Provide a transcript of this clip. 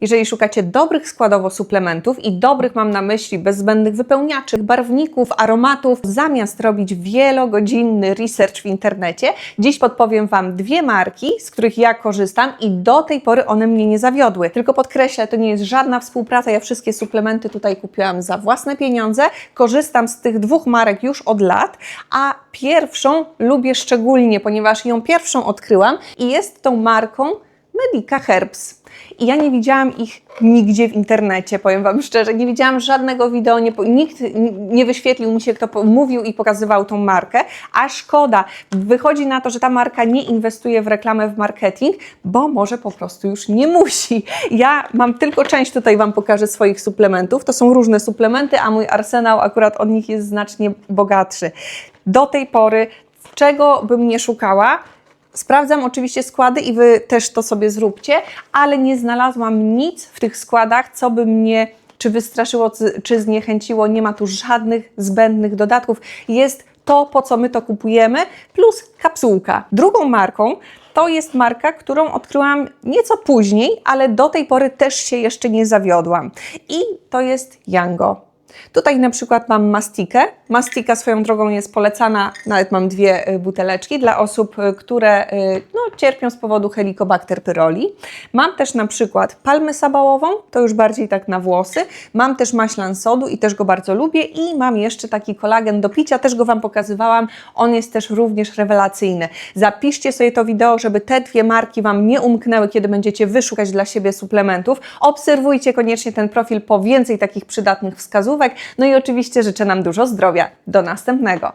Jeżeli szukacie dobrych składowo suplementów i dobrych mam na myśli bezbędnych wypełniaczy, barwników, aromatów, zamiast robić wielogodzinny research w internecie, dziś podpowiem Wam dwie marki, z których ja korzystam i do tej pory one mnie nie zawiodły. Tylko podkreślę, to nie jest żadna współpraca, ja wszystkie suplementy tutaj kupiłam za własne pieniądze, korzystam z tych dwóch marek już od lat, a pierwszą lubię szczególnie, ponieważ ją pierwszą odkryłam i jest tą marką Medica Herbs. I ja nie widziałam ich nigdzie w internecie, powiem Wam szczerze. Nie widziałam żadnego wideo, nie, nikt nie wyświetlił mi się, kto mówił i pokazywał tą markę, a szkoda. Wychodzi na to, że ta marka nie inwestuje w reklamę, w marketing, bo może po prostu już nie musi. Ja mam tylko część, tutaj Wam pokażę swoich suplementów. To są różne suplementy, a mój arsenał akurat od nich jest znacznie bogatszy. Do tej pory, czego bym nie szukała, Sprawdzam oczywiście składy i Wy też to sobie zróbcie, ale nie znalazłam nic w tych składach, co by mnie czy wystraszyło, czy- zniechęciło. Nie ma tu żadnych zbędnych dodatków. Jest to, po co my to kupujemy, plus kapsułka. Drugą marką to jest marka, którą odkryłam nieco później, ale do tej pory też się jeszcze nie zawiodłam. I to jest Yango. Tutaj na przykład mam mastikę. Mastika swoją drogą jest polecana, nawet mam dwie y, buteleczki dla osób, y, które y, no, cierpią z powodu Helicobacter pyroli. Mam też na przykład palmę sabałową, to już bardziej tak na włosy. Mam też maślan sodu i też go bardzo lubię i mam jeszcze taki kolagen do picia, też go Wam pokazywałam. On jest też również rewelacyjny. Zapiszcie sobie to wideo, żeby te dwie marki Wam nie umknęły, kiedy będziecie wyszukać dla siebie suplementów. Obserwujcie koniecznie ten profil po więcej takich przydatnych wskazówek. No i oczywiście życzę nam dużo zdrowia. Do następnego.